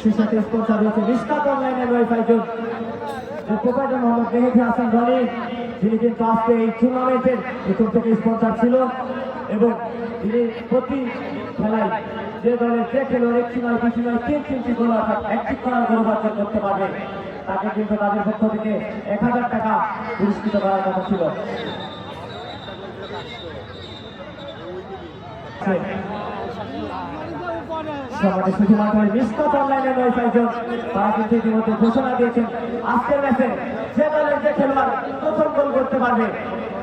শিশাতে sponsor রয়েছে নিষ্কাত অনলাইনের wifi zone proprietor এই টুর্নামেন্টের প্রথম থেকে স্পন্সর ছিল এবং তিনি প্রতি খেলায় যে দলের যে খেলোয়াড় একটি নয়, দুটি নয়, তিন, তিনটি গোল অর্থাৎ একটি করার গৌরব অর্জন করতে পারবে, তাকে কিন্তু তাদের পক্ষ থেকে এক হাজার টাকা পুরস্কৃত করার কথা ছিল। সমাজে শুধুমাত্র নিষ্কট অনলাইনের ওয়েবসাইট তারা কিন্তু ইতিমধ্যে ঘোষণা দিয়েছেন। আজকের ম্যাচে যে দলের যে খেলোয়াড় প্রথম গোল করতে পারবে,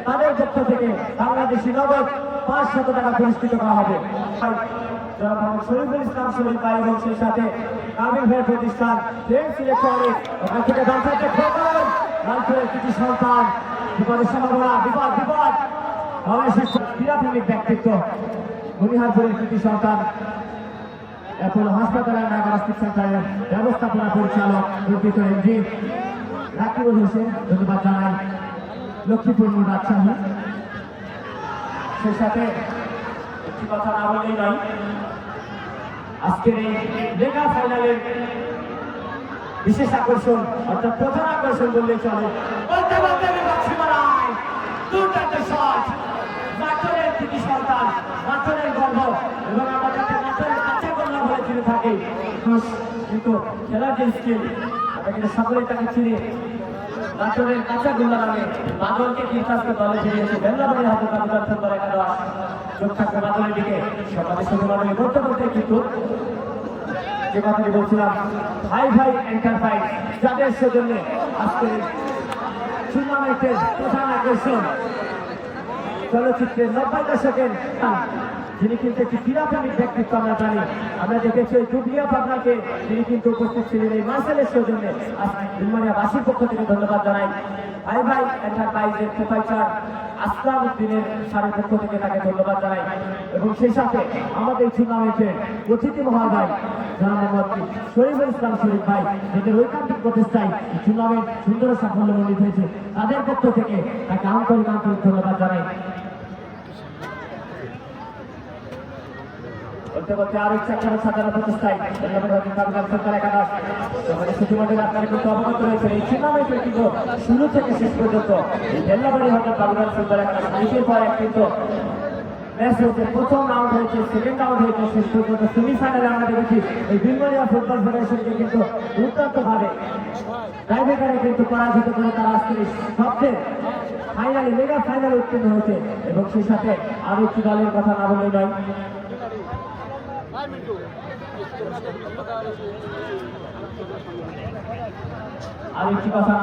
তাদের পক্ষ থেকে বাংলাদেশি নগদ পাঁচ শত টাকা পুরস্কৃত করা হবে। শরীফুল ইসলাম, শরীফ ভাই এবং সেই সাথে কাবিল ভাইয়ের প্রতিষ্ঠান ফ্রেন্ডস ইলেকট্রনিক ওখান থেকে দর্শককে খবর রামপুরের কিছু সন্তান, বিপদের সম্ভাবনা, বিপদ বিপদ। অবশেষ ক্রীড়াপ্রেমিক ব্যক্তিত্ব, মনিহারপুরের কৃতি সন্তান অ্যাপোলো হাসপাতালের ডায়াগনস্টিক সেন্টারের ব্যবস্থাপনা পরিচালক রূপিত এমজি রাকিবুল হোসেন, ধন্যবাদ জানাই। লক্ষ্মীপুর মোড় রাজশাহী। সেই সাথে কথা না বললেই নয়, আজকের এই মেগা ফাইনালের বিশেষ আকর্ষণ, অর্থাৎ প্রধান আকর্ষণ বললেই চলে মানুষ কিন্তু খেলার যে স্কিল সকলেই তাকে চিনি। নাচনের কাঁচা গোল্লা নামে বাদলকে কীর্তাসকে দলে ফিরিয়েছে। বেল্লাবাড়ির হাতে বাদলের দিকে। সকালে মানুষ বলতে বলতে কিন্তু যে কথাটি বলছিলাম এন্টারপ্রাইজ যাদের সেজন্য আজকে টুর্নামেন্টের প্রধান আকর্ষণ। চলচ্চিত্রের নব্বই দশকের যিনি কিন্তু একটি ক্রীড়াপ্রেমিক ব্যক্তিত্ব আমরা জানি আমরা দেখেছি ওই ডুবিয়া পাবনাকে তিনি কিন্তু উপস্থিত ছিলেন এই মার্শালের সৌজন্যে। নির্মাণিয়া বাসীর পক্ষ থেকে ধন্যবাদ জানাই। ভাই ভাই এন্টারপ্রাইজের প্রোপাইটার আসলাম উদ্দিনের সারের পক্ষ থেকে তাকে ধন্যবাদ জানাই। এবং সেই সাথে আমাদের টুর্নামেন্টের অতিথি মহাভাই মোহাম্মদ শরীফুল ইসলাম শরীফ ভাই যাদের ঐকান্তিক প্রচেষ্টায় টুর্নামেন্ট সুন্দর সাফল্য মন্ডিত হয়েছে, তাদের পক্ষ থেকে তাকে আন্তরিক আন্তরিক ধন্যবাদ জানাই। বলতে আরও ইচ্ছা করে শুরু থেকে শেষ পর্যন্ত। প্রথম রাউন্ড হয়েছে সেকেন্ড রাউন্ড হয়েছে, শেষ পর্যন্ত সেমিফাইনালে আমরা দেখেছি এই বিলমারিয়া ফুটবল ফেডারেশনকে কিন্তু সবচেয়ে ফাইনালে মেগা ফাইনালে এবং সেই সাথে আরও একটি দলের কথা না বললেই নয় আর একটি কথা